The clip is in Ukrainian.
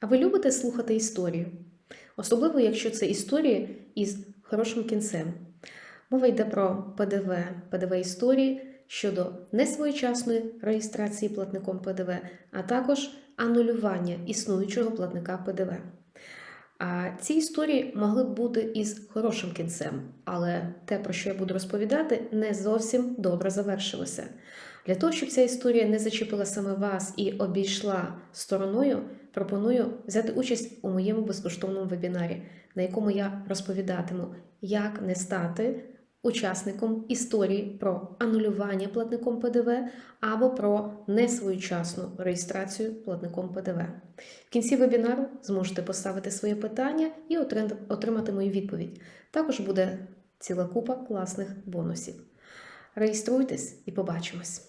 А ви любите слухати історії? Особливо, якщо це історії із хорошим кінцем. Мова йде про ПДВ, ПДВ історії щодо несвоєчасної реєстрації платником ПДВ, а також анулювання існуючого платника ПДВ. Ці історії могли б бути із хорошим кінцем, але те, про що я буду розповідати, не зовсім добре завершилося. Для того, щоб ця історія не зачепила саме вас і обійшла стороною, пропоную взяти участь у моєму безкоштовному вебінарі, на якому я розповідатиму, як не стати учасником історії про анулювання платником ПДВ або про несвоєчасну реєстрацію платником ПДВ. В кінці вебінару зможете поставити своє питання і отримати мою відповідь. Також буде ціла купа класних бонусів. Реєструйтесь і побачимось!